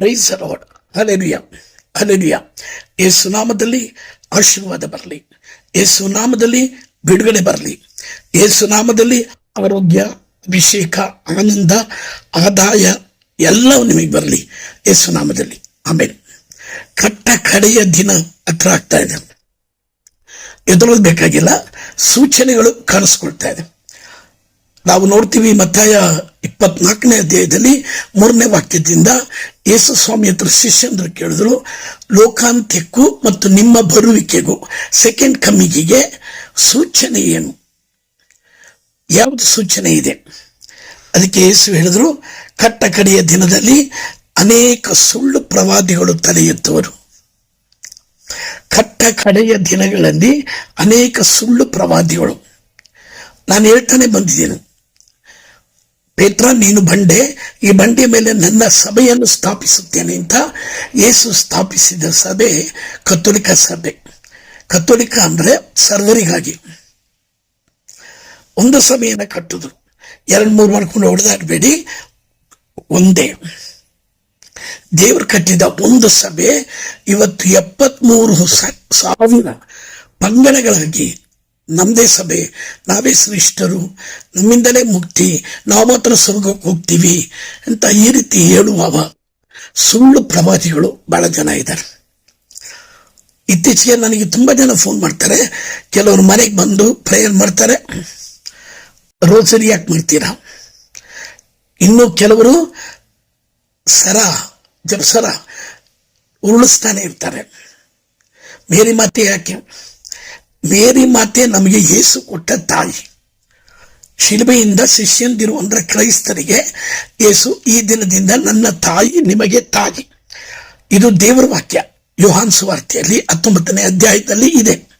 Price allowed ಅಲೆನುಯ ಅಲೆನುಯ ಯೇಸು ನಾಮದಲ್ಲಿ ಆಶೀರ್ವಾದ ಬರಲಿ ಯೇಸು ನಾಮದಲ್ಲಿ ಬಿಡುಗಡೆ ಬರಲಿ ಯೇಸು ನಾಮದಲ್ಲಿ ಆರೋಗ್ಯ ಅಭಿಷೇಕ ಆನಂದ ಆದಾಯ ಎಲ್ಲವೂ ನಿಮಗೆ ಬರಲಿ ಯೇಸು ನಾಮದಲ್ಲಿ ಆಮೇಲೆ ಕಟ್ಟ ಕಡೆಯ ದಿನ ಹತ್ರ ಆಗ್ತಾ ಇದೆ ಎದುರೋದು ಬೇಕಾಗಿಲ್ಲ ಸೂಚನೆಗಳು ಕಾಣಿಸ್ಕೊಳ್ತಾ ಇದೆ ನಾವು ನೋಡ್ತೀವಿ ಮತ್ತಾಯ ಇಪ್ಪತ್ನಾಲ್ಕನೇ ಅಧ್ಯಾಯದಲ್ಲಿ ಮೂರನೇ ವಾಕ್ಯದಿಂದ ಯೇಸು ಸ್ವಾಮಿ ಹತ್ರ ಶಿಷ್ಯಂದ್ರು ಕೇಳಿದ್ರು, ಲೋಕಾಂತ್ಯಕ್ಕೂ ಮತ್ತು ನಿಮ್ಮ ಬರುವಿಕೆಗೂ ಸೆಕೆಂಡ್ ಕಮ್ಮಿಗೆ ಸೂಚನೆ ಏನು? ಯಾವುದು ಸೂಚನೆ ಇದೆ? ಅದಕ್ಕೆ ಯೇಸು ಹೇಳಿದ್ರು, ಕಟ್ಟ ಕಡೆಯ ದಿನದಲ್ಲಿ ಅನೇಕ ಸುಳ್ಳು ಪ್ರವಾದಿಗಳು ತಲೆ ಎತ್ತುವರು ಕಟ್ಟ ಕಡೆಯ ದಿನಗಳಲ್ಲಿ ಅನೇಕ ಸುಳ್ಳು ಪ್ರವಾದಿಗಳು. ನಾನು ಹೇಳ್ತಾನೆ ಬಂದಿದ್ದೇನೆ. ಪೇತ್ರ, ನೀನು ಬಂಡೆ, ಈ ಬಂಡೆಯ ಮೇಲೆ ನನ್ನ ಸಭೆಯನ್ನು ಸ್ಥಾಪಿಸುತ್ತೇನೆ ಅಂತ ಯೇಸು ಸ್ಥಾಪಿಸಿದ ಸಭೆ ಕತ್ತೋಲಿಕ ಸಭೆ. ಕತ್ತೋಲಿಕ ಅಂದ್ರೆ ಸರ್ವರಿಗಾಗಿ. ಒಂದು ಸಭೆಯನ್ನು ಕಟ್ಟಿದ್ರು ಎರಡು, ಮೂರು ಮಾಡ್ಕೊಂಡು ಹೊಡೆದಾಡಬೇಡಿ. ಒಂದೇ. ದೇವರು ಕಟ್ಟಿದ ಒಂದು ಸಭೆ ಇವತ್ತು ಎಪ್ಪತ್ಮೂರು ಸ- ಸಾವಿರ ಪಂಗಡಗಳಾಗಿ ನಮ್ಮದೇ ಸಭೆ. ನಾವೇ ಶ್ರೇಷ್ಠರು. ನಮ್ಮಿಂದಲೇ ಮುಕ್ತಿ. ನಾವು ಮಾತ್ರ ಸ್ವರ್ಗಕ್ಕೆ ಹೋಗ್ತೀವಿ ಅಂತ ಈ ರೀತಿ ಹೇಳುವವ ಸುಳ್ಳು ಪ್ರವಾದಿಗಳು ಬಹಳ ಜನ ಇದ್ದಾರೆ. ಇತ್ತೀಚೆಗೆ ನನಗೆ ತುಂಬ ಜನ ಫೋನ್ ಮಾಡ್ತಾರೆ. ಕೆಲವರು ಮನೆಗೆ ಬಂದು ಪ್ರೇಯರ್ ಮಾಡ್ತಾರೆ. ರೋಸರಿ ಯಾಕೆ ಮಾಡ್ತೀರಾ? ಇನ್ನು ಕೆಲವರು ಸರ, ಜಪ್ಸರ ಉರುಳಿಸ್ತಾನೆ ಇರ್ತಾರೆ. ಮೇರಿ ಮಾತೆ ಯಾಕೆ? ಮೇರಿ ಮಾತೆ ನಮಗೆ ಯೇಸು ಕೊಟ್ಟ ತಾಯಿ. ಶಿಲ್ಬೆಯಿಂದ ಶಿಷ್ಯಂದಿರು ಅಂದ್ರೆ ಕ್ರೈಸ್ತರಿಗೆ ಯೇಸು ಈ ದಿನದಿಂದ ನನ್ನ ತಾಯಿ ನಿಮಗೆ ತಾಯಿ. ಇದು ದೇವರ ವಾಕ್ಯ. ಯುಹಾನ್ ಸುವಾರ್ತೆಯಲ್ಲಿ ಹತ್ತೊಂಬತ್ತನೇ ಅಧ್ಯಾಯದಲ್ಲಿ ಇದೆ.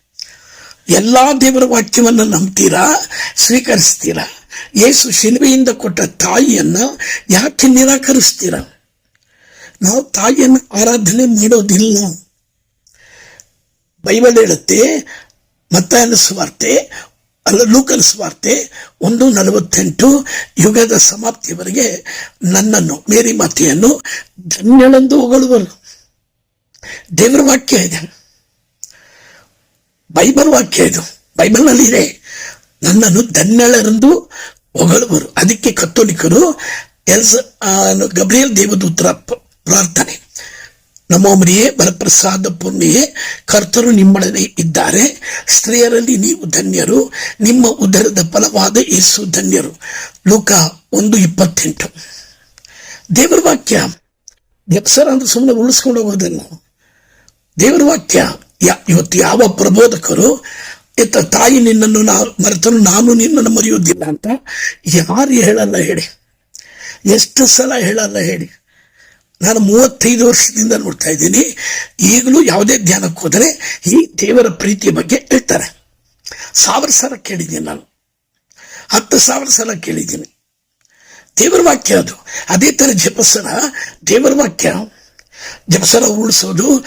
ಎಲ್ಲಾ ದೇವರ ವಾಕ್ಯವನ್ನು ನಂಬ್ತೀರಾ? ಸ್ವೀಕರಿಸ್ತೀರಾ? ಯೇಸು ಶಿಲ್ಬೆಯಿಂದ ಕೊಟ್ಟ ತಾಯಿಯನ್ನ ಯಾಕೆ ನಿರಾಕರಿಸ್ತೀರಾ? ನಾವು ತಾಯಿಯನ್ನು ಆರಾಧನೆ ಮಾಡೋದಿಲ್ಲ. ಬೈಬಲ್ ಹೇಳುತ್ತೆ ಮತ್ತಾಯನ ಸುವಾರ್ತೆ, ಅಲ್ಲ ಲೂಕನ ಸ್ವಾರ್ತೆ, ಒಂದು ನಲವತ್ತೆಂಟು, ಯುಗದ ಸಮಾಪ್ತಿಯವರೆಗೆ ನನ್ನನ್ನು, ಮೇರಿ ಮಾತೆಯನ್ನು ಧನ್ಯಳೆಂದು ಹೊಗಳುವರು. ದೇವರ ವಾಕ್ಯ ಇದೆ. ಬೈಬಲ್ ವಾಕ್ಯ ಇದು. ಬೈಬಲ್ನಲ್ಲಿ ಇದೆ. ನನ್ನನ್ನು ಧನ್ಯಳೆಂದು ಹೊಗಳುವರು. ಅದಕ್ಕೆ ಕತ್ತೋಲಿಕರು ಎಲ್ಸ್ ಗಬ್ರಿಯಲ್ ದೇವದೂತರ ಪ್ರಾರ್ಥನೆ. ನಮೋಮರಿಯೇ ಬಲಪ್ರಸಾದ ಪೂರ್ಣಿಯೇ ಕರ್ತರು ನಿಮ್ಮೊಡನೆ ಇದ್ದಾರೆ. ಸ್ತ್ರೀಯರಲ್ಲಿ ನೀವು ಧನ್ಯರು, ನಿಮ್ಮ ಉದರದ ಫಲವಾದ ಯೇಸು ಧನ್ಯರು. ಲೋಕ ಒಂದು ಇಪ್ಪತ್ತೆಂಟು. ದೇವರ ವಾಕ್ಯ ಎಪ್ಸರ ಅಂದ್ರೆ ಸುಮ್ಮನೆ ಉಳಿಸ್ಕೊಂಡು ಹೋಗೋದನ್ನು. ದೇವರ ವಾಕ್ಯ, ಯಾ- ಇವತ್ತು ಯಾವ ಪ್ರಬೋಧಕರು ಇತ್ತ ತಾಯಿ ನಿನ್ನನ್ನು ನಾನು ಮರೆತನು ನಾನು ನಿನ್ನನ್ನು ಮರೆಯುವುದಿಲ್ಲ ಅಂತ ಯಾರು ಹೇಳಲ್ಲ ಹೇಳಿ. ಎಷ್ಟು ಸಲ ಹೇಳಲ್ಲ ಹೇಳಿ. ನಾನು ಮೂವತ್ತೈದು ವರ್ಷದಿಂದ ನೋಡ್ತಾ ಇದ್ದೀನಿ. ಈಗಲೂ ಯಾವುದೇ ಧ್ಯಾನಕ್ಕೆ ಹೋದರೆ ಈ ದೇವರ ಪ್ರೀತಿಯ ಬಗ್ಗೆ ಹೇಳ್ತಾರೆ. ಸಾವಿರ ಸಲ ಕೇಳಿದ್ದೀನಿ ನಾನು. ಹತ್ತು ಸಾವಿರ ಸಲ ಕೇಳಿದ್ದೀನಿ. ದೇವರ ವಾಕ್ಯ ಅದು. ಅದೇ ಥರ ಜಪಸರ ದೇವರ ವಾಕ್ಯ. ಜಪಸರ ಉಳಿಸೋದು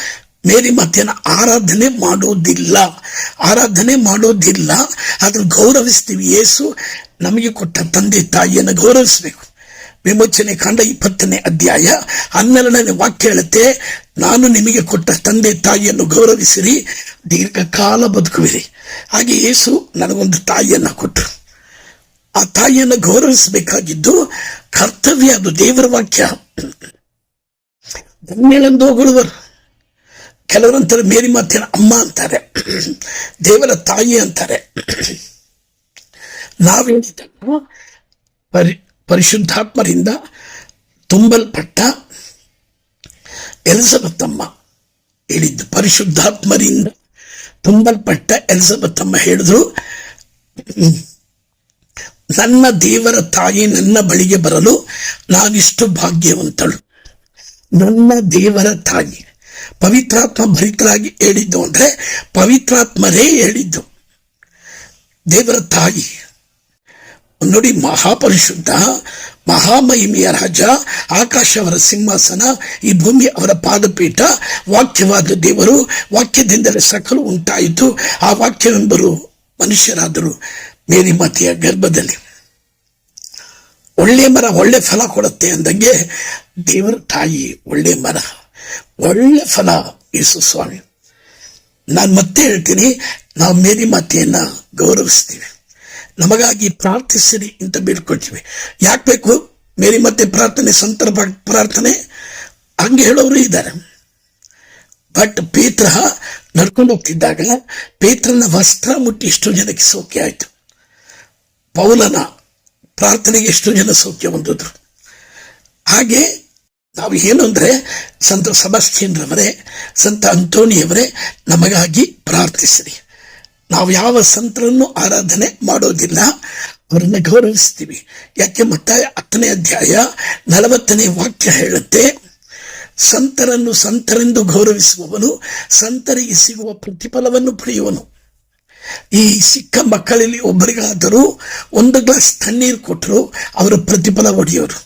ಮೇರಿ ಮಧ್ಯಾಹ್ನ ಆರಾಧನೆ ಮಾಡೋದಿಲ್ಲ. ಆರಾಧನೆ ಮಾಡೋದಿಲ್ಲ. ಅದನ್ನು ಗೌರವಿಸ್ತೀವಿ. ಏಸು ನಮಗೆ ಕೊಟ್ಟ ತಂದೆ ತಾಯಿಯನ್ನು ಗೌರವಿಸಬೇಕು. ವಿಮೋಚನೆ ಕಾಂಡ ಇಪ್ಪತ್ತನೇ ಅಧ್ಯಾಯ ಹನ್ನೆರಡನೇ ವಾಕ್ಯ ಹೇಳುತ್ತೆ, ನಾನು ನಿಮಗೆ ಕೊಟ್ಟ ತಂದೆ ತಾಯಿಯನ್ನು ಗೌರವಿಸಿರಿ, ದೀರ್ಘಕಾಲ ಬದುಕುವಿರಿ. ಹಾಗೆ ಯೇಸು ನನಗೊಂದು ತಾಯಿಯನ್ನ ಕೊಟ್ಟರು ಆ ತಾಯಿಯನ್ನು ಗೌರವಿಸಬೇಕಾಗಿದ್ದು ಕರ್ತವ್ಯ, ಅದು ದೇವರ ವಾಕ್ಯ. ಧನ್ಯಳೆಂದು ಹೊಗಳುವರು. ಕೆಲವರಂತಾರೆ ಮೇರಿ ಮಾತಿನ ಅಮ್ಮ ಅಂತಾರೆ, ದೇವರ ತಾಯಿ ಅಂತಾರೆ. ನಾವೇನಿದ್ದ ಪರಿ ಪರಿಶುದ್ಧಾತ್ಮರಿಂದ ತುಂಬಲ್ಪಟ್ಟ ಎಲ್ಸಬತ್ತಮ್ಮ ಹೇಳಿದ್ದು. ಪರಿಶುದ್ಧಾತ್ಮರಿಂದ ತುಂಬಲ್ಪಟ್ಟ ಎಲ್ಸಬತ್ತಮ್ಮ ಹೇಳಿದ್ರು ನನ್ನ ದೇವರ ತಾಯಿ ನನ್ನ ಬಳಿಗೆ ಬರಲು ನಾನಿಷ್ಟು ಭಾಗ್ಯವಂತಳು. ನನ್ನ ದೇವರ ತಾಯಿ. ಪವಿತ್ರಾತ್ಮ ಭರಿತರಾಗಿ ಹೇಳಿದ್ದು ಅಂದರೆ ಪವಿತ್ರಾತ್ಮರೇ ಹೇಳಿದ್ದು. ದೇವರ ತಾಯಿ. ನೋಡಿ ಮಹಾಪರಿಶುದ್ಧ, ಮಹಾಮಹಿಮೆಯ ರಾಜ ಆಕಾಶ ಅವರ ಸಿಂಹಾಸನ, ಈ ಭೂಮಿ ಅವರ ಪಾದಪೀಠ, ವಾಕ್ಯವಾದ ದೇವರು ವಾಕ್ಯದಿಂದಲೇ ಸಕಲು ಉಂಟಾಯಿತು. ಆ ವಾಕ್ಯವೆಂಬರು ಮನುಷ್ಯರಾದರು ಮೇರಿ ಮಾತೆಯ ಗರ್ಭದಲ್ಲಿ. ಒಳ್ಳೆ ಮರ ಒಳ್ಳೆ ಫಲ ಕೊಡುತ್ತೆ ಅಂದಂಗೆ ದೇವರ ತಾಯಿ ಒಳ್ಳೆ ಮರ, ಒಳ್ಳೆ ಫಲ ಯೇಸು ಸ್ವಾಮಿ. ನಾನು ಮತ್ತೆ ಹೇಳ್ತೀನಿ, ನಾವು ಮೇರಿ ಮಾತೆಯನ್ನು ಗೌರವಿಸ್ತೀವಿ. ನಮಗಾಗಿ ಪ್ರಾರ್ಥಿಸಿರಿ ಅಂತ ಬೇಡ್ಕೊಳ್ತೀವಿ. ಯಾಕೆ ಬೇಕು? ಮೇರಿ ಮತ್ತೆ ಪ್ರಾರ್ಥನೆ, ಸಂತರ ಪ್ರ- ಪ್ರಾರ್ಥನೆ. ಹಂಗೆ ಹೇಳೋರು ಇದ್ದಾರೆ. ಬಟ್ ಪೇತ್ರ ನಡ್ಕೊಂಡು ಹೋಗ್ತಿದ್ದಾಗ ಪೇತ್ರನ ವಸ್ತ್ರ ಮುಟ್ಟಿ ಎಷ್ಟೋ ಜನಕ್ಕೆ ಸೌಖ್ಯ ಆಯಿತು. ಪೌಲನ ಪ್ರಾರ್ಥನೆಗೆ ಎಷ್ಟು ಜನ ಸೌಖ್ಯ ಹೊಂದಿದ್ರು. ಹಾಗೆ ನಾವು ಏನು ಅಂದರೆ ಸಂತ ಸಬಸ್ಟಿಯನ್ರವರೇ, ಸಂತ ಅಂತೋಣಿಯವರೇ ನಮಗಾಗಿ ಪ್ರಾರ್ಥಿಸಿರಿ. ನಾವು ಯಾವ ಸಂತರನ್ನು ಆರಾಧನೆ ಮಾಡೋದಿಲ್ಲ. ಅವರನ್ನ ಗೌರವಿಸ್ತೀವಿ. ಯಾಕೆ ಮತ್ತಾಯ ಹತ್ತನೇ ಅಧ್ಯಾಯ ನಲವತ್ತನೇ ವಾಕ್ಯ ಹೇಳುತ್ತೆ, ಸಂತರನ್ನು ಸಂತರೆಂದು ಗೌರವಿಸುವವನು ಸಂತರಿಗೆ ಸಿಗುವ ಪ್ರತಿಫಲವನ್ನು ಪಡೆಯುವನು. ಈ ಸಿಕ್ಕ ಮಕ್ಕಳಲ್ಲಿ ಒಬ್ಬರಿಗಾದರೂ ಒಂದು ಗ್ಲಾಸ್ ತಣ್ಣೀರು ಕೊಟ್ಟರು ಅವರು ಪ್ರತಿಫಲ ಒಡೆಯೋರು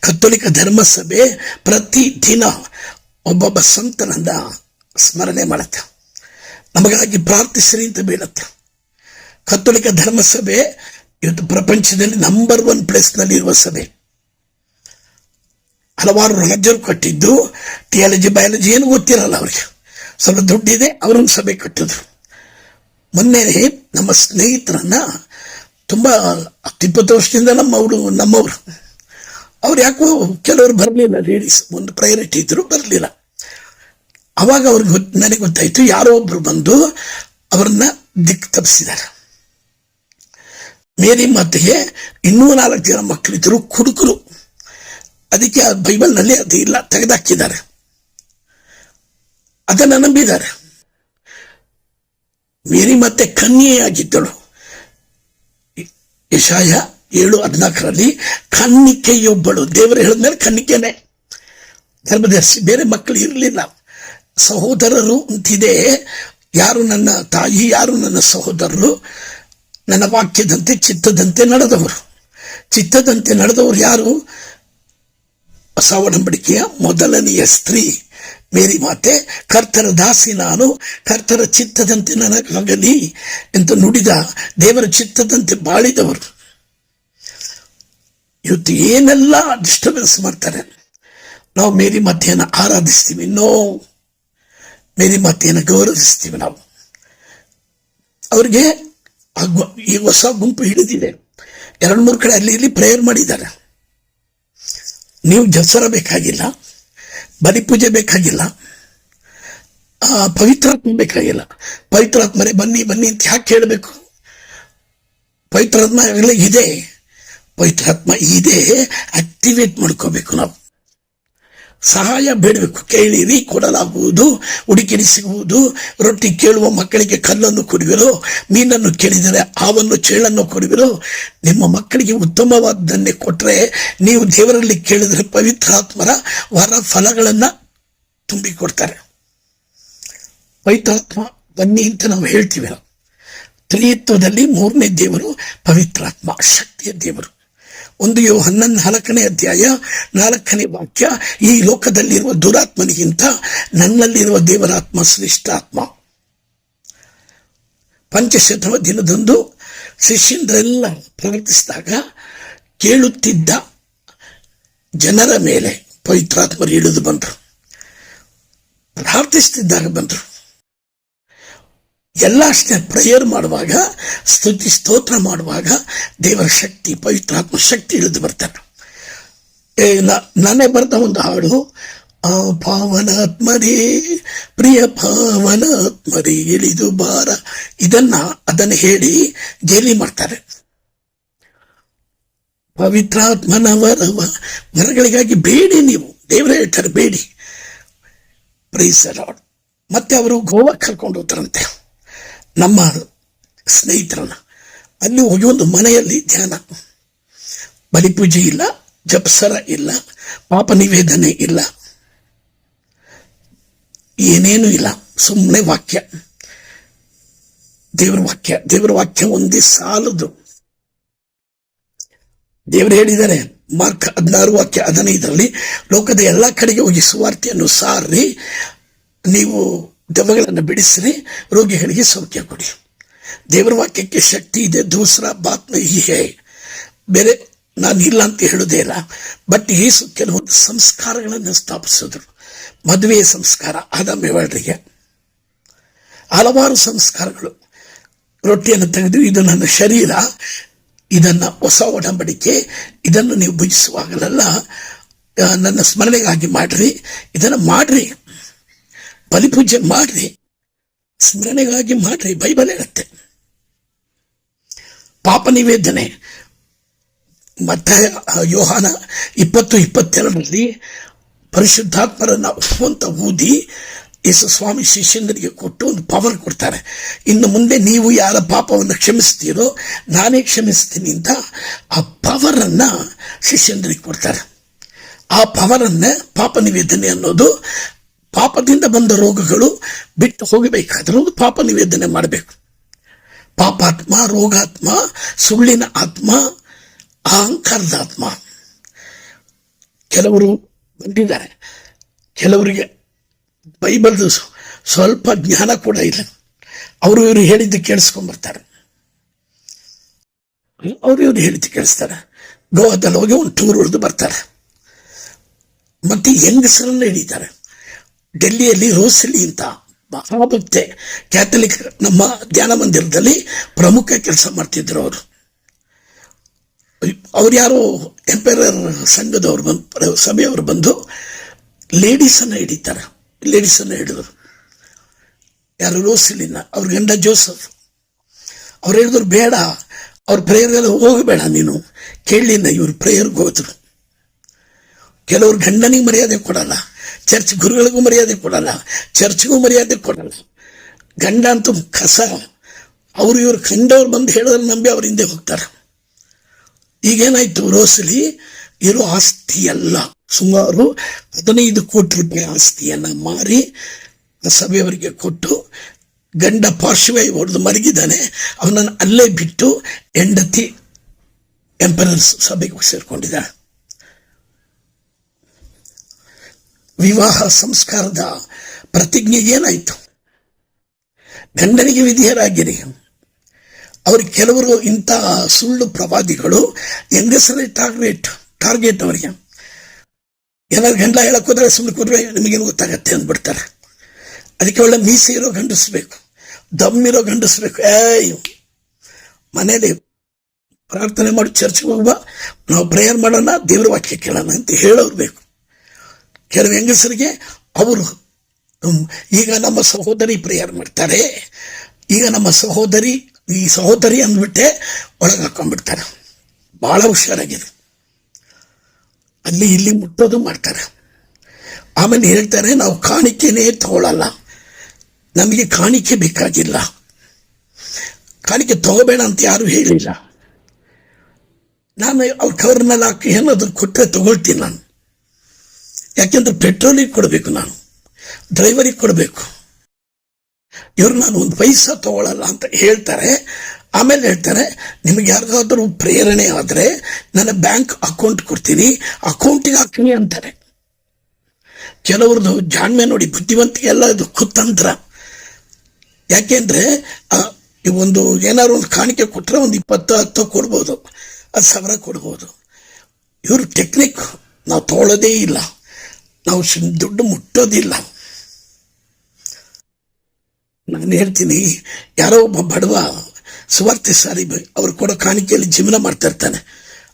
ಕತ್ತೋಲಿಕ ಧರ್ಮಸಭೆ ಪ್ರತಿ ದಿನ ಒಬ್ಬೊಬ್ಬ ಸಂತನನ್ನ ಸ್ಮರಣೆ ಮಾಡುತ್ತೆ. ನಮಗಾಗಿ ಪ್ರಾರ್ಥಿಸಿರಿ ಅಂತ ಬೀಳುತ್ತೆ ಕತ್ತೋಲಿಕ ಧರ್ಮಸಭೆ ಇವತ್ತು ಪ್ರಪಂಚದಲ್ಲಿ ನಂಬರ್ ಒನ್ ಪ್ಲೇಸ್ನಲ್ಲಿ ಇರುವ ಸಭೆ. ಹಲವಾರು ರಾಜ್ಯರು ಕಟ್ಟಿದ್ದು ಥಿಯಾಲಜಿ ಬಯಾಲಜಿ ಏನು ಗೊತ್ತಿರಲ್ಲ ಅವರಿಗೆ. ಸ್ವಲ್ಪ ದುಡ್ಡಿದೆ, ಅವರೊಂದು ಸಭೆ ಕಟ್ಟಿದ್ರು. ಮೊನ್ನೆ ನಮ್ಮ ಸ್ನೇಹಿತರನ್ನ ತುಂಬ ಹತ್ತಿಪ್ಪತ್ತು ವರ್ಷದಿಂದ ನಮ್ಮವರು ನಮ್ಮವರು. ಅವ್ರು ಯಾಕೋ ಕೆಲವರು ಬರಲಿಲ್ಲ ಲೇಡೀಸ್ ಒಂದು ಪ್ರಯಾರಿಟಿ ಇದ್ರು, ಬರಲಿಲ್ಲ. ಅವಾಗ ಅವ್ರಿಗೆ ನನಗೆ ಗೊತ್ತಾಯ್ತು, ಯಾರೋ ಒಬ್ರು ಬಂದು ಅವ್ರನ್ನ ದಿಕ್ ತಪ್ಪಿಸಿದ್ದಾರೆ ಮೇರಿ ಮಾತೆಗೆ ಇನ್ನೂ ನಾಲ್ಕು ಜನ ಮಕ್ಕಳಿದ್ದರು ಕುಡುಕರು. ಅದಕ್ಕೆ ಆ ಬೈಬಲ್ನಲ್ಲಿ ಅದು ಇಲ್ಲ, ತೆಗೆದಾಕಿದ್ದಾರೆ. ಅದನ್ನು ನಂಬಿದ್ದಾರೆ. ಮೇರಿ ಮತ್ತೆ ಕನ್ಯೆಯಾಗಿದ್ದಳು. ಯಶಾಯ ಏಳು ಹದಿನಾಲ್ಕರಲ್ಲಿ ಕನ್ನಿಕೆಯೊಬ್ಬಳು. ದೇವರು ಹೇಳಿದ್ಮೇಲೆ ಕನ್ನಿಕೆನೆ. ಧರ್ಮದರ್ಶಿ ಬೇರೆ ಮಕ್ಕಳು ಇರಲಿಲ್ಲ. ಸಹೋದರರು ಅಂತಿದೆ. ಯಾರು ನನ್ನ ತಾಯಿ, ಯಾರು ನನ್ನ ಸಹೋದರರು? ನನ್ನ ವಾಕ್ಯದಂತೆ, ಚಿತ್ತದಂತೆ ನಡೆದವರು. ಚಿತ್ತದಂತೆ ನಡೆದವರು ಯಾರು? ಬಸವನಂಬಡಿಕೆಯ ಮೊದಲನೆಯ ಸ್ತ್ರೀ, ಮೇರಿ ಮಾತೆ ಕರ್ತರ ದಾಸಿ ನಾನು ಕರ್ತರ ಚಿತ್ತದಂತೆ ನನಗಾಗಲಿ ಎಂದು ನುಡಿದ ದೇವರ ಚಿತ್ತದಂತೆ ಬಾಳಿದವರು. ಇವತ್ತು ಏನೆಲ್ಲ ಡಿಸ್ಟರ್ಬೆನ್ಸ್ ಮಾಡ್ತಾರೆ? ನಾವು ಮೇರಿ ಮಾತೆಯನ್ನು ಆರಾಧಿಸ್ತೀವಿ. ನೋ. ಮೇರಿ ಮಾತೆಯನ್ನು ಗೌರವಿಸ್ತೀವಿ ನಾವು. ಅವ್ರಿಗೆ ಈ ಹೊಸ ಗುಂಪು ಹಿಡಿದಿದೆ. ಎರಡು ಮೂರು ಕಡೆ ಅಲ್ಲಿ ಇಲ್ಲಿ ಪ್ರೇಯರ್ ಮಾಡಿದ್ದಾರೆ. ನೀವು ಜಸರ ಬೇಕಾಗಿಲ್ಲ ಬಲಿಪೂಜೆ ಬೇಕಾಗಿಲ್ಲ ಪವಿತ್ರಾತ್ಮ ಬೇಕಾಗಿಲ್ಲ. ಪವಿತ್ರಾತ್ಮರೇ ಬನ್ನಿ ಬನ್ನಿ ಅಂತ ಯಾಕೆ ಹೇಳಬೇಕು? ಪವಿತ್ರಾತ್ಮ ಇದೆ. ಪವಿತ್ರಾತ್ಮ ಇದೆ ಆಕ್ಟಿವೇಟ್ ಮಾಡ್ಕೋಬೇಕು ನಾವು. ಸಹಾಯ ಬೇಡಬೇಕು. ಕೇಳಿರಿ ಕೊಡಲಾಗುವುದು ಹುಡುಕಿರಿ ಸಿಗುವುದು, ರೊಟ್ಟಿ ಕೇಳುವ ಮಕ್ಕಳಿಗೆ ಕಲ್ಲನ್ನು ಕೊಡುವಿರೋ, ಮೀನನ್ನು ಕೇಳಿದರೆ ಹಾವನ್ನು, ಚೇಳನ್ನು ಕೊಡುವಿರೋ, ನಿಮ್ಮ ಮಕ್ಕಳಿಗೆ ಉತ್ತಮವಾದ್ದನ್ನೇ ಕೊಟ್ಟರೆ ನೀವು ದೇವರಲ್ಲಿ ಕೇಳಿದರೆ ಪವಿತ್ರಾತ್ಮರ ವರ ಫಲಗಳನ್ನು ತುಂಬಿಕೊಡ್ತಾರೆ. ಪವಿತ್ರಾತ್ಮ, ಬನ್ನಿ ಅಂತ ನಾವು ಹೇಳ್ತೀವಿ. ತ್ರಿಯತ್ವದಲ್ಲಿ ಮೂರನೇ ದೇವರು ಪವಿತ್ರಾತ್ಮ, ಶಕ್ತಿಯ ದೇವರು. ಒಂದು ಹನ್ನೊಂದು ನಾಲ್ಕನೇ ಅಧ್ಯಾಯ, ನಾಲ್ಕನೇ ವಾಕ್ಯ, ಈ ಲೋಕದಲ್ಲಿರುವ ದುರಾತ್ಮನಿಗಿಂತ ನನ್ನಲ್ಲಿರುವ ದೇವರಾತ್ಮ ಶ್ರೇಷ್ಠಾತ್ಮ. ಪಂಚಶತಮ ದಿನದಂದು ಶಿಷ್ಯಂದ್ರೆಲ್ಲ ಪ್ರಾರ್ಥಿಸಿದಾಗ ಕೇಳುತ್ತಿದ್ದ ಜನರ ಮೇಲೆ ಪವಿತ್ರಾತ್ಮರು ಇಳಿದು ಬಂದರು. ಪ್ರಾರ್ಥಿಸ್ತಿದ್ದಾಗ ಬಂದರು. ಎಲ್ಲ ಪ್ರೇಯರ್ ಮಾಡುವಾಗ, ಸ್ತುತಿ ಸ್ತೋತ್ರ ಮಾಡುವಾಗ ದೇವರ ಶಕ್ತಿ ಪವಿತ್ರಾತ್ಮ ಶಕ್ತಿ ಇಳಿದು ಬರ್ತಾರೆ ನಾನೇ ಬರ್ತ ಒಂದು ಹಾಡು. ಆ ಪಾವನಾತ್ಮರೇ ಪ್ರಿಯ ಪಾವನಾತ್ಮರೇ ಇಳಿದು ಬಾರ. ಇದನ್ನ ಅದನ್ನು ಹೇಳಿ ಗೇಲಿ ಮಾಡ್ತಾರೆ. ಪವಿತ್ರಾತ್ಮನವರವ, ವರಗಳಿಗಾಗಿ ಬೇಡಿ ನೀವು. ದೇವರೇ ಹೇಳ್ತಾರೆ, ಬೇಡಿ. ಪ್ರೈಸ್ ಲಾರ್ಡ್ ಮತ್ತೆ ಅವರು ಗೋವಾ ಕರ್ಕೊಂಡು ಹೋಗ್ತಾರಂತೆ. ನಮ್ಮ ಸ್ನೇಹಿತರನ್ನ. ಅಲ್ಲಿ ಹೋಗಿ ಒಂದು ಮನೆಯಲ್ಲಿ ಧ್ಯಾನ. ಬಲಿಪೂಜೆ ಇಲ್ಲ, ಜಪ್ಸರ ಇಲ್ಲ, ಪಾಪ ನಿವೇದನೆ ಇಲ್ಲ. ಏನೇನು ಇಲ್ಲ ಸುಮ್ಮನೆ ವಾಕ್ಯ. ದೇವರ ವಾಕ್ಯ. ದೇವರ ವಾಕ್ಯ ಒಂದೇ ಸಾಲದು. ದೇವರು ಹೇಳಿದ್ದಾರೆ, ಮಾರ್ಕ್ ಹದಿನಾರು ವಾಕ್ಯ ಹದಿನೈದರಲ್ಲಿ, ಲೋಕದ ಎಲ್ಲ ಕಡೆಗೆ ಹೋಗಿ ಸುವಾರ್ತೆಯನ್ನು ಸಾರಿ, ನೀವು ದೆವ್ವಗಳನ್ನು ಬಿಡಿಸಿರಿ, ರೋಗಿಗಳಿಗೆ ಸೌಖ್ಯ ಕೊಡಿ. ದೇವರ ವಾಕ್ಯಕ್ಕೆ ಶಕ್ತಿ ಇದೆ, ದೂಸರ, ಬಾತ್ಮ, ಹೀಗೆ. ಬೇರೆ ನಾನು ಇಲ್ಲ ಅಂತ ಹೇಳೋದೇ ಇಲ್ಲ ಬಟ್ ಯೇಸು ಕೆಲವೊಂದು ಸಂಸ್ಕಾರಗಳನ್ನು ಸ್ಥಾಪಿಸಿದ್ರು. ಮದುವೆಯ ಸಂಸ್ಕಾರ ಆದಾಮ್ಯವರಿಗೆ ಹಲವಾರು ಸಂಸ್ಕಾರಗಳು. ರೊಟ್ಟಿಯನ್ನು ತೆಗೆದು ಇದು ನನ್ನ ಶರೀರ, ಇದನ್ನ ಹೊಸ ಒಡಂಬಡಿಕೆ, ಇದನ್ನು ನೀವು ಭುಜಿಸುವಾಗಲೆಲ್ಲ ನನ್ನ ಸ್ಮರಣೆಗಾಗಿ ಮಾಡ್ರಿ, ಇದನ್ನು ಮಾಡ್ರಿ. ಬಲಿಪೂಜೆ ಮಾಡ್ರಿ, ಸ್ಮರಣೆಗಾಗಿ ಮಾಡ್ರಿ, ಬೈಬಲ್ ಹೇಳುತ್ತೆ. ಪಾಪ ನಿವೇದನೆ. ಮತ್ತೆ ಯೋಹಾನ ಇಪ್ಪತ್ತು, ಇಪ್ಪತ್ತೆರಡರಲ್ಲಿ ಪರಿಶುದ್ಧಾತ್ಮರನ್ನ ಉಪ್ಪುವಂತ ಊದಿ ಯೇಸು ಸ್ವಾಮಿ ಶಿಷ್ಯಂದರಿಗೆ ಕೊಟ್ಟು ಒಂದು ಪವರ್ ಕೊಡ್ತಾರೆ. ಇನ್ನು ಮುಂದೆ ನೀವು ಯಾರ ಪಾಪವನ್ನು ಕ್ಷಮಿಸ್ತೀರೋ ನಾನೇ ಕ್ಷಮಿಸ್ತೀನಿ ಅಂತ ಆ ಪವರನ್ನ ಶಿಷ್ಯಂದರಿಗೆ ಕೊಡ್ತಾರೆ. ಆ ಪವರನ್ನ ಪಾಪ ನಿವೇದನೆ ಅನ್ನೋದು ಪಾಪದಿಂದ ಬಂದ ರೋಗಗಳು ಬಿಟ್ಟು ಹೋಗಬೇಕಾದ್ರೂ ಪಾಪ ನಿವೇದನೆ ಮಾಡಬೇಕು. ಪಾಪಾತ್ಮ, ರೋಗಾತ್ಮ, ಸುಳ್ಳಿನ ಆತ್ಮ ಅಹಂಕಾರದ ಆತ್ಮ ಕೆಲವರು ಬಂದಿದ್ದಾರೆ. ಕೆಲವರಿಗೆ ಬೈಬಲ್ದು ಸ್ವ- ಸ್ವಲ್ಪ ಜ್ಞಾನ ಕೂಡ ಇಲ್ಲ. ಅವರು ಇವರು ಹೇಳಿದ್ದು ಕೇಳಿಸ್ಕೊಂಡ್ಬರ್ತಾರೆ. ಅವರು ಇವರು ಹೇಳಿದ್ದು ಕೇಳಿಸ್ತಾರೆ. ಗೋವಾದಲ್ಲಿ ಹೋಗಿ ಒಂದು ಟೂರ್ ಹೊಡೆದು ಬರ್ತಾರೆ. ಮತ್ತೆ ಹೆಂಗಸರನ್ನ ಹಿಡಿತಾರೆ. ಡೆಲ್ಲಿಯಲ್ಲಿ ರೋಸಲಿ ಅಂತ ಮಹಾಭಕ್ತೆ ಕ್ಯಾಥಲಿಕ್ ನಮ್ಮ ಧ್ಯಾನ ಮಂದಿರದಲ್ಲಿ ಪ್ರಮುಖ ಕೆಲಸ ಮಾಡ್ತಿದ್ರು ಅವರು. ಅವ್ರು ಯಾರೋ ಎಂಪೈರರ್ ಸಂಘದವ್ರು ಬಂದು ಸಭೆಯವರು ಬಂದು ಲೇಡೀಸನ್ನು ಹಿಡಿತಾರೆ. ಲೇಡೀಸನ್ನು ಹಿಡಿದ್ರು. ಯಾರು ರೋಸಿಲಿನ? ಅವ್ರ ಗಂಡ ಜೋಸಫ್. ಅವ್ರು ಹೇಳಿದ್ರು, ಬೇಡ, ಅವ್ರ ಪ್ರೇಯರ್ಗೆಲ್ಲ ಹೋಗಬೇಡ ನೀನು. ಕೇಳಲಿಲ್ಲ ಇವ್ರ ಪ್ರೇಯರ್ಗೆ ಹೋದ್ರು. ಕೆಲವ್ರು ಗಂಡನಿಗೆ ಮರ್ಯಾದೆ ಕೊಡಲ್ಲ. ಚರ್ಚ್ ಗುರುಗಳಿಗೂ ಮರ್ಯಾದೆ ಕೊಡಲ್ಲ. ಚರ್ಚ್ಗೂ ಮರ್ಯಾದೆ ಕೊಡಲ್ಲ. ಗಂಡ ಅಂತೂ ಕಸ. ಅವರು ಇವರು ಕಂಡವ್ರು ಬಂದು ಹೇಳಿದ್ರೆ ನಂಬಿ ಅವ್ರ ಹಿಂದೆ ಹೋಗ್ತಾರೆ. ಈಗೇನಾಯ್ತು ರೋಸಲಿ? ಇರೋ ಆಸ್ತಿ ಎಲ್ಲ ಸುಮಾರು ಹದಿನೈದು ಕೋಟಿ ರೂಪಾಯಿ ಆಸ್ತಿಯನ್ನ ಮಾರಿ ಸಭೆಯವರಿಗೆ ಕೊಟ್ಟು ಗಂಡ ಪಾರ್ಶ್ವೇ ಹೊಡೆದು ಮಲಗಿದ್ದಾನೆ. ಅವನನ್ನು ಅಲ್ಲೇ ಬಿಟ್ಟು ಹೆಂಡತಿ ಎಂಪರನ್ಸ್ ಸಭೆಗೆ ಸೇರ್ಕೊಂಡಿದ್ದಾಳೆ. ವಿವಾಹ ಸಂಸ್ಕಾರದ ಪ್ರತಿಜ್ಞೆ ಏನಾಯಿತು? ಗಂಡನಿಗೆ ವಿಧೇಯರಾಗಿರಿ. ಅವರು ಕೆಲವರು ಇಂಥ ಸುಳ್ಳು ಪ್ರವಾದಿಗಳು ಹೆಂಗಸರೇ ಟಾರ್ಗೆಟ್ ಟಾರ್ಗೆಟ್ ಅವರಿಗೆ. ಏನಾದ್ರು ಗಂಡ ಹೇಳಕ್ಕೆ ಹೋದ್ರೆ ಸುಮ್ಮನೆ ಕೂತ್ರೆ ನಿಮಗೇನು ಗೊತ್ತಾಗತ್ತೆ ಅಂದ್ಬಿಡ್ತಾರೆ. ಅದಕ್ಕೆ ಒಳ್ಳೆ ಮೀಸೆ ಇರೋ ಗಂಡಸ್ಬೇಕು. ದಮ್ಮಿರೋ ಗಂಡಸ್ಬೇಕು. ಏಯ್! ಮನೇಲಿ ಪ್ರಾರ್ಥನೆ ಮಾಡಿ, ಚರ್ಚ್ಗೆ ಹೋಗುವ ನಾವು ಪ್ರೇಯರ್ ಮಾಡೋಣ, ದೇವ್ರ ವಾಕ್ಯ ಕೇಳೋಣ ಅಂತ ಹೇಳೋರು ಬೇಕು. ಕೆಲವು ಹೆಂಗಸರಿಗೆ ಅವರು ಈಗ ನಮ್ಮ ಸಹೋದರಿ ಪ್ರೇಯರ್ ಮಾಡ್ತಾರೆ. ಈಗ ನಮ್ಮ ಸಹೋದರಿ, ಈ ಸಹೋದರಿ ಅಂದ್ಬಿಟ್ಟೆ ಒಳಗೆ ಹಾಕೊಂಡ್ಬಿಡ್ತಾರೆ. ಭಾಳ ಹುಷಾರಾಗಿದೆ. ಅಲ್ಲಿ ಇಲ್ಲಿ ಮುಟ್ಟೋದು ಮಾಡ್ತಾರೆ. ಆಮೇಲೆ ಹೇಳ್ತಾರೆ, ನಾವು ಕಾಣಿಕೆನೇ ತಗೊಳ್ಳಲ್ಲ ನಮಗೆ ಕಾಣಿಕೆ ಬೇಕಾಗಿಲ್ಲ. ಕಾಣಿಕೆ ತಗೋಬೇಡ ಅಂತ ಯಾರೂ ಹೇಳಿಲ್ಲ. ನಾನು ಅವ್ರ ಕವರ್ನಲ್ಲಿ ಹಾಕಿ ಏನಾದರೂ ಕೊಟ್ಟರೆ ತಗೊಳ್ತೀನಿ ನಾನು. ಯಾಕೆಂದ್ರೆ ಪೆಟ್ರೋಲಿಗೆ ಕೊಡಬೇಕು ನಾನು, ಡ್ರೈವರಿಗೆ ಕೊಡಬೇಕು. ಇವ್ರು ನಾನು ಒಂದು ಪೈಸಾ ತಗೊಳ್ಳಲ್ಲ ಅಂತ ಹೇಳ್ತಾರೆ. ಆಮೇಲೆ ಹೇಳ್ತಾರೆ, ನಿಮಗೆ ಯಾರಿಗಾದ್ರೂ ಪ್ರೇರಣೆ ಆದರೆ ನನ್ನ ಬ್ಯಾಂಕ್ ಅಕೌಂಟ್ ಕೊಡ್ತೀನಿ, ಅಕೌಂಟಿಗೆ ಹಾಕ್ತೀನಿ ಅಂತಾರೆ. ಕೆಲವ್ರದ್ದು ಜಾಣ್ಮೆ ನೋಡಿ ಬುದ್ಧಿವಂತಿಕೆ ಎಲ್ಲ ಇದು ಕುತಂತ್ರ. ಯಾಕೆಂದ್ರೆ ಒಂದು ಏನಾದ್ರು ಒಂದು ಕಾಣಿಕೆ ಕೊಟ್ಟರೆ ಒಂದು ಇಪ್ಪತ್ತು, ಹತ್ತು ಕೊಡ್ಬೋದು, ಹತ್ತು ಸಾವಿರ ಕೊಡ್ಬೋದು. ಇವರು ಟೆಕ್ನಿಕ್ ನಾವು ತೊಗೊಳ್ಳೋದೇ ಇಲ್ಲ. ನಾವು ದುಡ್ಡು ಮುಟ್ಟೋದಿಲ್ಲ. ನಾನು ಹೇಳ್ತೀನಿ, ಯಾರೋ ಒಬ್ಬ ಬಡವ ಸುವಾರ್ತೆ ಸಾರಿ ಅವ್ರು ಕೊಡೋ ಕಾಣಿಕೆಯಲ್ಲಿ ಜೀವನ ಮಾಡ್ತಾ ಇರ್ತಾನೆ.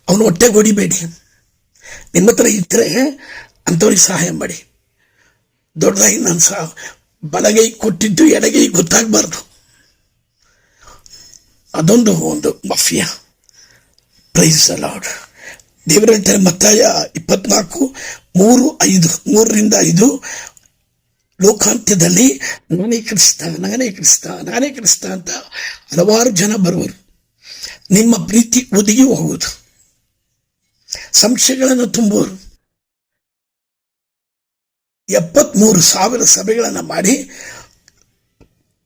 ಅವನು ಹೊಟ್ಟೆ ಹೊಡಿಬೇಡಿ. ನಿಮ್ಮ ಹತ್ರ ಇದ್ರೆ ಅಂಥವ್ರಿಗೆ ಸಹಾಯ ಮಾಡಿ. ದೊಡ್ಡದಾಗಿ ನಾನು ಸಹ ಬಲಗೈ ಕೊಟ್ಟಿದ್ದು ಎಡಗೈ ಗೊತ್ತಾಗಬಾರ್ದು. ಅದೊಂದು ಒಂದು ಮಫಿಯಾ. ಪ್ರೈಸ್ ಅಲಾಡ್ ದೇವರು ಹೇಳ್ತಾರೆ ಮತ್ತಾಯ ಇಪ್ಪತ್ನಾಲ್ಕು ಮೂರು, ಐದು, ಮೂರರಿಂದ ಐದು ಲೋಕಾಂತ್ಯದಲ್ಲಿ ನಾನೇ ಕ್ರಿಸ್ತ ನಾನೇ ಕ್ರಿಸ್ತ ನಾನೇ ಕ್ರಿಸ್ತ ಅಂತ ಹಲವಾರು ಜನ ಬರುವರು. ನಿಮ್ಮ ಪ್ರೀತಿ ಒದಗಿ ಹೋಗುವುದು. ಸಂಶಯಗಳನ್ನು ತುಂಬುವರು. ಎಪ್ಪತ್ಮೂರು ಸಾವಿರ ಸಭೆಗಳನ್ನು ಮಾಡಿ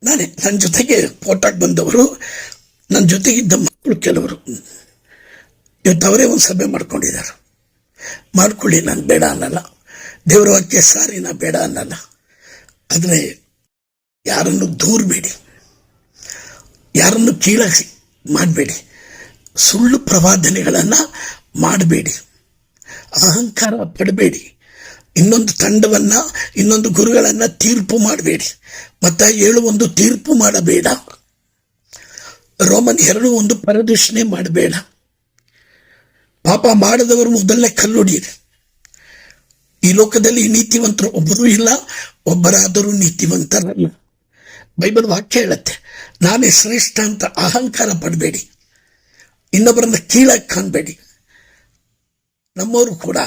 ನಾನೇ ನನ್ನ ಜೊತೆಗೆ ಫೋಟೋಗೆ ಬಂದವರು ನನ್ನ ಜೊತೆಗಿದ್ದ ಮಕ್ಕಳು ಕೆಲವರು. ಇವತ್ತವರೇ ಒಂದು ಸಭೆ ಮಾಡ್ಕೊಂಡಿದ್ದಾರೆ. ಮಾಡ್ಕೊಳ್ಳಿ, ನಾನು ಬೇಡ ಅನ್ನಲ್ಲ. ದೇವರ ವಾಕ್ಯ ಸಾರಿ, ನಾ ಬೇಡ ಅನ್ನಲ್ಲ. ಆದರೆ ಯಾರನ್ನು ದೂರಬೇಡಿ. ಯಾರನ್ನು ಕೀಳಾಗಿ ಮಾಡಬೇಡಿ. ಸುಳ್ಳು ಪ್ರವಾದನೆಗಳನ್ನು ಮಾಡಬೇಡಿ. ಅಹಂಕಾರ ಪಡಬೇಡಿ. ಇನ್ನೊಂದು ತಂಡವನ್ನು, ಇನ್ನೊಂದು ಗುರುಗಳನ್ನ ತೀರ್ಪು ಮಾಡಬೇಡಿ. ಮತ್ತು ಏಳು ಒಂದು ತೀರ್ಪು ಮಾಡಬೇಡ. ರೋಮನ್ ಎರಡು ಒಂದು ಪರದೂಷಣೆ ಮಾಡಬೇಡ. ಪಾಪ ಮಾಡದವರು ಮೊದಲನೇ ಕಲ್ಲೊಡಿಯಿರಿ ಈ ಲೋಕದಲ್ಲಿ ನೀತಿವಂತರು ಒಬ್ಬರೂ ಇಲ್ಲ, ಒಬ್ಬರಾದರೂ ನೀತಿವಂತರಲ್ಲ. ಬೈಬಲ್ ವಾಕ್ಯ ಹೇಳುತ್ತೆ, ನಾನೇ ಶ್ರೇಷ್ಠ ಅಂತ ಅಹಂಕಾರ ಪಡಬೇಡಿ, ಇನ್ನೊಬ್ಬರನ್ನ ಕೀಳಾಗಿ ಕಾಣಬೇಡಿ. ನಮ್ಮವರು ಕೂಡ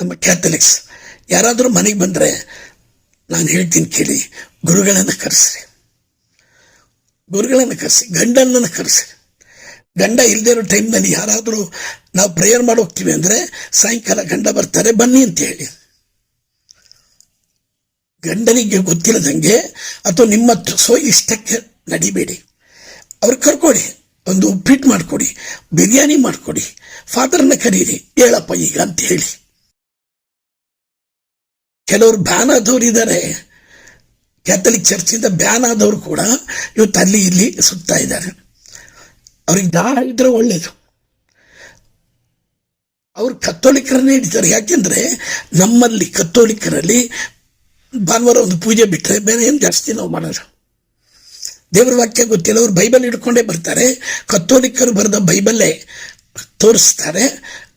ನಮ್ಮ ಕ್ಯಾಥಲಿಕ್ಸ್ ಯಾರಾದರೂ ಮನೆಗೆ ಬಂದರೆ ನಾನು ಹೇಳ್ತೀನಿ ಕೇಳಿ, ಗುರುಗಳನ್ನು ಕರೆಸ್ರಿ. ಗುರುಗಳನ್ನು ಕರೆಸಿ ಗಂಡನನ್ನು ಕರೆಸಿ ಗಂಡ ಇಲ್ಲದೇ ಇರೋ ಟೈಮ್ನಲ್ಲಿ ಯಾರಾದರೂ ನಾವು ಪ್ರೇಯರ್ ಮಾಡಿ ಹೋಗ್ತೀವಿ ಅಂದರೆ ಸಾಯಂಕಾಲ ಗಂಡ ಬರ್ತಾರೆ, ಬನ್ನಿ ಅಂತ ಹೇಳಿ. ಗಂಡನಿಗೆ ಗೊತ್ತಿಲ್ಲದಂಗೆ ಅಥವಾ ನಿಮ್ಮ ಸೊ ಇಷ್ಟಕ್ಕೆ ನಡಿಬೇಡಿ. ಅವ್ರಿಗೆ ಕರ್ಕೊಡಿ, ಒಂದು ಉಪ್ಪಿಟ್ಟು ಮಾಡಿಕೊಡಿ, ಬಿರಿಯಾನಿ ಮಾಡಿಕೊಡಿ, ಫಾದರ್ನ ಕರೀರಿ, ಹೇಳಪ್ಪ ಈಗ ಅಂತ ಹೇಳಿ. ಕೆಲವರು ಬ್ಯಾನ್ ಆದವ್ರು ಇದ್ದಾರೆ ಕ್ಯಾಥಲಿಕ್ ಚರ್ಚಿಂದ ಬ್ಯಾನ್ ಆದವರು ಕೂಡ ಇವತ್ತು ಅಲ್ಲಿ ಇಲ್ಲಿ ಸುತ್ತಾ ಇದ್ದಾರೆ. ಅವ್ರಿಗೆ ದಾಹ ಇದ್ರೆ ಒಳ್ಳೇದು. ಅವರು ಕತ್ತೋಲಿಕರನ್ನೇ ಹಿಡಿತಾರೆ. ಯಾಕೆಂದ್ರೆ ನಮ್ಮಲ್ಲಿ ಕತ್ತೋಲಿಕರಲ್ಲಿ ಭಾನುವಾರ ಒಂದು ಪೂಜೆ ಬಿಟ್ಟರೆ ಬೇರೆ ಏನು ಜಾಸ್ತಿ ನಾವು ಮಾಡೋದು ದೇವರ ವಾಕ್ಯ ಗೊತ್ತಿಲ್ಲ. ಅವ್ರು ಬೈಬಲ್ ಹಿಡ್ಕೊಂಡೇ ಬರ್ತಾರೆ. ಕತ್ತೋಲಿಕರು ಬರೆದ ಬೈಬಲ್ಲೇ ತೋರಿಸ್ತಾರೆ.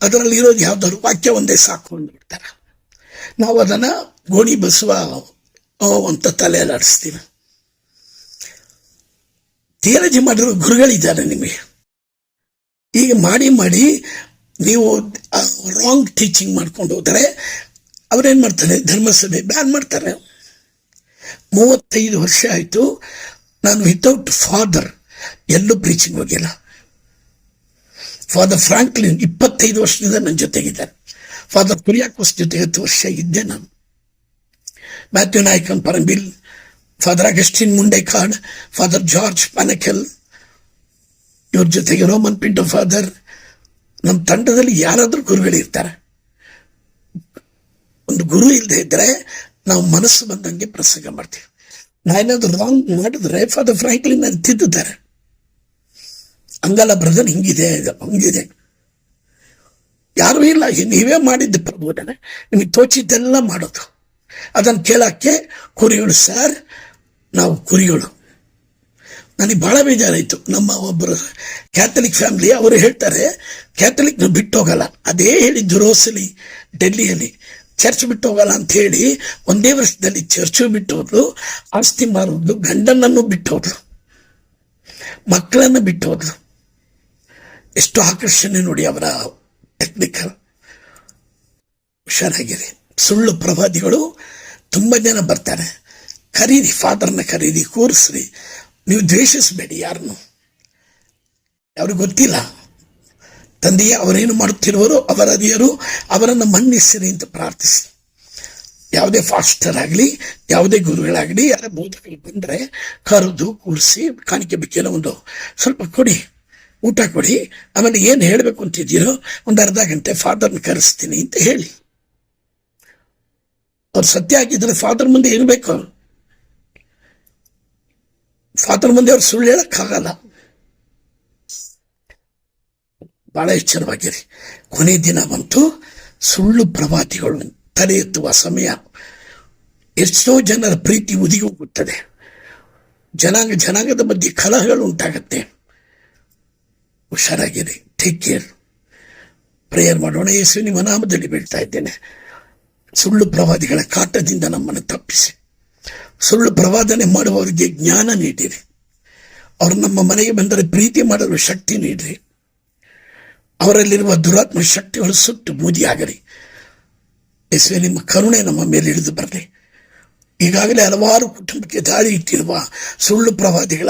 ಅದರಲ್ಲಿ ಇರೋದು ಯಾವ್ದಾದ್ರು ವಾಕ್ಯ ಒಂದೇ ಸಾಕು ಅಂದ್ಬಿಡ್ತಾರೆ. ನಾವು ಅದನ್ನು ಗೋಣಿ ಬಸವ ಅಂತ ತಲೆಯಲ್ಲಿ ಆಡಿಸ್ತೀವಿ. ಥಿಯಾಲಜಿ ಮಾಡಿರೋ ಗುರುಗಳಿದ್ದಾರೆ ನಿಮಗೆ. ಈಗ ಮಾಡಿ ಮಾಡಿ ನೀವು ರಾಂಗ್ ಟೀಚಿಂಗ್ ಮಾಡ್ಕೊಂಡು ಹೋದರೆ ಅವರೇನು ಮಾಡ್ತಾರೆ? ಧರ್ಮಸಭೆ ಬ್ಯಾನ್ ಮಾಡ್ತಾರೆ. ಮೂವತ್ತೈದು ವರ್ಷ ಆಯಿತು, ನಾನು ವಿತೌಟ್ ಫಾದರ್ ಎಲ್ಲೂ ಪ್ರೀಚಿಂಗ್ ಹೋಗಿಲ್ಲ. ಫಾದರ್ ಫ್ರಾಂಕ್ಲಿನ್ ಇಪ್ಪತ್ತೈದು ವರ್ಷದಿಂದ ನನ್ನ ಜೊತೆಗಿದ್ದಾರೆ. ಫಾದರ್ ಕುರಿಯಾಕೋಸ್ ಜೊತೆ ಹತ್ತು ವರ್ಷ ಇದ್ದೆ ನಾನು. Matthew Naikan Parambil father Augustine Mundekad father George Panakel ಇವ್ರ ಜೊತೆಗೆ ರೋಮನ್ ಪಿಂಟೋ ಫಾದರ್ ನಮ್ಮ ತಂಡದಲ್ಲಿ ಯಾರಾದರೂ ಗುರುಗಳಿರ್ತಾರೆ ಒಂದು ಗುರು ಇಲ್ಲದೆ ಇದ್ದರೆ ನಾವು ಮನಸ್ಸು ಬಂದಂಗೆ ಪ್ರಸಂಗ ಮಾಡ್ತೀವಿ. ನಾನೇನಾದ್ರು ರಾಂಗ್ ಮಾಡಿದ್ರೆ ಫಾದರ್ ಫ್ರಾಂಕ್ಲಿನ್ ಅಂತ ತಿದ್ದುತ್ತಾರೆ ಹಂಗಲ್ಲ ಬ್ರದರ್ ಹಿಂಗಿದೆ ಹಂಗಿದೆ. ಯಾರೂ ಇಲ್ಲ ನೀವೇ ಮಾಡಿದ್ದು ಪ್ರಭುನೇ ನಿಮಗೆ ತೋಚಿದ್ದೆಲ್ಲ ಮಾಡೋದು. ಅದನ್ನು ಕೇಳೋಕ್ಕೆ ಕುರಿಗಳು ಸರ್ ನಾವು ಕುರಿಗಳು. ನನಗೆ ಭಾಳ ಬೇಜಾರಾಯಿತು. ನಮ್ಮ ಒಬ್ಬರು ಕ್ಯಾಥಲಿಕ್ ಫ್ಯಾಮಿಲಿ ಅವರು ಹೇಳ್ತಾರೆ ಕ್ಯಾಥಲಿಕ್ನ ಬಿಟ್ಟು ಹೋಗಲ್ಲ. ಅದೇ ಹೇಳಿದ್ದು ರೋಸಲಿ ಡೆಲ್ಲಿಯಲ್ಲಿ ಚರ್ಚ್ ಬಿಟ್ಟು ಹೋಗಲ್ಲ ಅಂತ ಹೇಳಿ ಒಂದೇ ವರ್ಷದಲ್ಲಿ ಚರ್ಚು ಬಿಟ್ಟು ಆಸ್ತಿ ಮಾರೋದು, ಗಂಡನನ್ನು ಬಿಟ್ಟು ಮಕ್ಕಳನ್ನು ಬಿಟ್ಟು ಎಷ್ಟು ಆಕರ್ಷಣೆ ನೋಡಿ ಅವರ ಟೆಕ್ನಿಕಲ್ ಹುಷಾರಾಗಿದೆ ಸುಳ್ಳು ಪ್ರವಾದಿಗಳು ತುಂಬ ಜನ ಬರ್ತಾರೆ. ಕರೀರಿ ಫಾದರ್ನ ಕರೀರಿ ಕೂರಿಸ್ರಿ. ನೀವು ದ್ವೇಷಿಸಬೇಡಿ ಯಾರನ್ನು. ಅವ್ರಿಗೆ ಗೊತ್ತಿಲ್ಲ. ತಂದೆಯೇ ಅವರೇನು ಮಾಡುತ್ತಿರುವರೋ ಅವರ ಅದಿಯರು ಅವರನ್ನು ಮನ್ನಿಸಿರಿ ಅಂತ ಪ್ರಾರ್ಥಿಸಿ. ಯಾವುದೇ ಫಾಸ್ಟರ್ ಆಗಲಿ, ಯಾವುದೇ ಗುರುಗಳಾಗಲಿ, ಯಾರೇ ಬೋಧಕರು ಬಂದರೆ ಕರೆದು ಕೂರಿಸಿ, ಕಾಣಿಕೆ ಬೇಕಿಲ್ಲ ಒಂದು ಸ್ವಲ್ಪ ಕೊಡಿ, ಊಟ ಕೊಡಿ. ಆಮೇಲೆ ಏನು ಹೇಳಬೇಕು ಅಂತಿದ್ದೀರೋ ಒಂದು ಅರ್ಧ ಗಂಟೆ ಫಾದರ್ನ ಕರೆಸ್ತೀನಿ ಅಂತ ಹೇಳಿ. ಅವ್ರು ಸತ್ಯ ಆಗಿದ್ದರೆ ಫಾದರ್ ಮುಂದೆ ಇರಬೇಕು ಫಾದರ್ ಮುಂದೆ ಅವ್ರು ಸುಳ್ಳು ಹೇಳಕ್ಕಾಗಲ್ಲ ಬಹಳ ಎಚ್ಚರವಾಗಿರಿ. ಕೊನೆ ದಿನ ಬಂತು, ಸುಳ್ಳು ಪ್ರವಾದಿಗಳು ತಲೆ ಎತ್ತುವ ಸಮಯ. ಎಷ್ಟೋ ಜನರ ಪ್ರೀತಿ ಉದಿಗಿ ಹೋಗುತ್ತದೆ ಜನಾಂಗ, ಜನಾಂಗದ ಮಧ್ಯೆ ಕಲಹಗಳು ಉಂಟಾಗತ್ತೆ. ಹುಷಾರಾಗಿರಿ. ಟೇಕ್ ಕೇರ್ ಪ್ರೇಯರ್ ಮಾಡೋಣ. ಯೇಸು ನಿಮ್ಮ ನಾಮದಲ್ಲಿ ಬೀಳ್ತಾ ಇದ್ದೇನೆ. ಸುಳ್ಳು ಪ್ರವಾದಿಗಳ ಕಾಟದಿಂದ ನಮ್ಮನ್ನು ತಪ್ಪಿಸಿ. ಸುಳ್ಳು ಪ್ರವಾದನೆ ಮಾಡುವವರಿಗೆ ಜ್ಞಾನ ನೀಡಿರಿ. ಅವರು ನಮ್ಮ ಮನೆಗೆ ಬಂದರೆ ಪ್ರೀತಿ ಮಾಡಲು ಶಕ್ತಿ ನೀಡಿರಿ. ಅವರಲ್ಲಿರುವ ದುರಾತ್ಮ ಶಕ್ತಿಗಳು ಸುಟ್ಟು ಬೂದಿಯಾಗಲಿ. ಎಸ್ವೆ ನಿಮ್ಮ ಕರುಣೆ ನಮ್ಮ ಮೇಲೆ ಇಳಿದು ಬರಲಿ. ಈಗಾಗಲೇ ಹಲವಾರು ಕುಟುಂಬಕ್ಕೆ ದಾಳಿ ಇಟ್ಟಿರುವ ಸುಳ್ಳು ಪ್ರವಾದಿಗಳ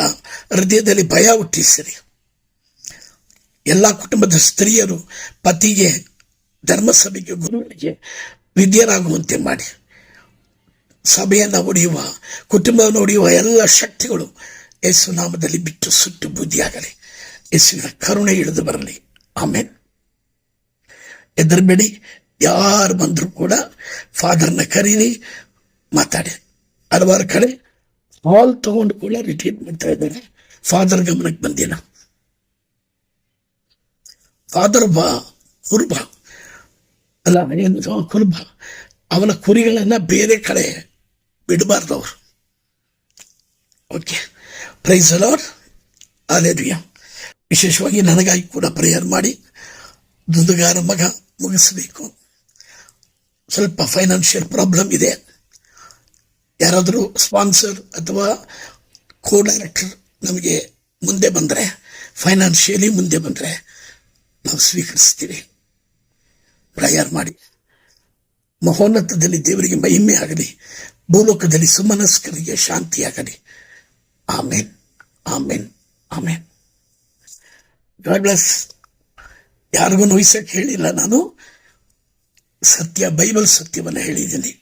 ಹೃದಯದಲ್ಲಿ ಭಯ ಹುಟ್ಟಿಸಿರಿ. ಎಲ್ಲ ಕುಟುಂಬದ ಸ್ತ್ರೀಯರು ಪತಿಗೆ, ಧರ್ಮಸಭೆಗೆ, ಗುರುಗಳಿಗೆ ವಿದ್ಯರಾಗುವಂತೆ ಮಾಡಿ. ಸಭೆಯನ್ನು ಒಡೆಯುವ ಕುಟುಂಬವನ್ನು ಒಡೆಯುವ ಎಲ್ಲ ಶಕ್ತಿಗಳು ಯೇಸು ನಾಮದಲ್ಲಿ ಬಿಟ್ಟು ಸುಟ್ಟು ಬುದ್ಧಿಯಾಗಲಿ ಯೇಸುವಿನ ಕರುಣೆ ಇಳಿದು ಬರಲಿ ಆಮೇಲೆ ಹೆದರ್ಬೇಡಿ ಯಾರು ಬಂದರೂ ಕೂಡ ಫಾದರ್ನ ಕರೀರಿ ಮಾತಾಡಿ ಹಲವಾರು ಕಡೆ ಹಾಲ್ ತಗೊಂಡು ಕೂಡ ರಿಟ್ರೀಟ್ ಮಾಡ್ತಾ ಇದ್ದಾರೆ ಫಾದರ್ ಗಮನಕ್ಕೆ ಬಂದಿಲ್ಲ ಫಾದರ್ ಒಬ್ಬ ಕುರುಬ ಅಲ್ಲ ಏನು ಕುರುಬ ಅವನ ಕುರಿಗಳನ್ನ ಬೇರೆ ಕಡೆ ಬಿಡಬಾರ್ದು ಅವರು ಓಕೆ ಪ್ರೈಸ್ ಅಲೋರ್ ಅಲೆರಿಯ ವಿಶೇಷವಾಗಿ ನನಗಾಗಿ ಕೂಡ ಪ್ರೇಯರ್ ಮಾಡಿ ದುಂದುಗಾರ ಮಗ ಮುಗಿಸಬೇಕು. ಸ್ವಲ್ಪ ಫೈನಾನ್ಷಿಯಲ್ ಪ್ರಾಬ್ಲಮ್ ಇದೆ. ಯಾರಾದರೂ ಸ್ಪಾನ್ಸರ್ ಅಥವಾ ಕೋ ಡೈರೆಕ್ಟರ್ ನಮಗೆ ಮುಂದೆ ಬಂದರೆ ಫೈನಾನ್ಷಿಯಲಿ ಮುಂದೆ ಬಂದರೆ ನಾವು ಸ್ವೀಕರಿಸ್ತೀವಿ. ಪ್ರಯಾರ್ ಮಾಡಿ. ಮಹೋನ್ನತದಲ್ಲಿ ದೇವರಿಗೆ ಮಹಿಮೆ ಆಗಲಿ. ಭೂಲೋಕದಲ್ಲಿ ಸುಮನಸ್ಕರಿಗೆ ಶಾಂತಿಯಾಗಲಿ. Amen. Amen. Amen. God bless. ಯಾರಿಗೂ ನೋಯಿಸಕ್ಕೆ ಹೇಳಿಲ್ಲ ನಾನು. ಸತ್ಯ, ಬೈಬಲ್ ಸತ್ಯವನ್ನು ಹೇಳಿದ್ದೀನಿ.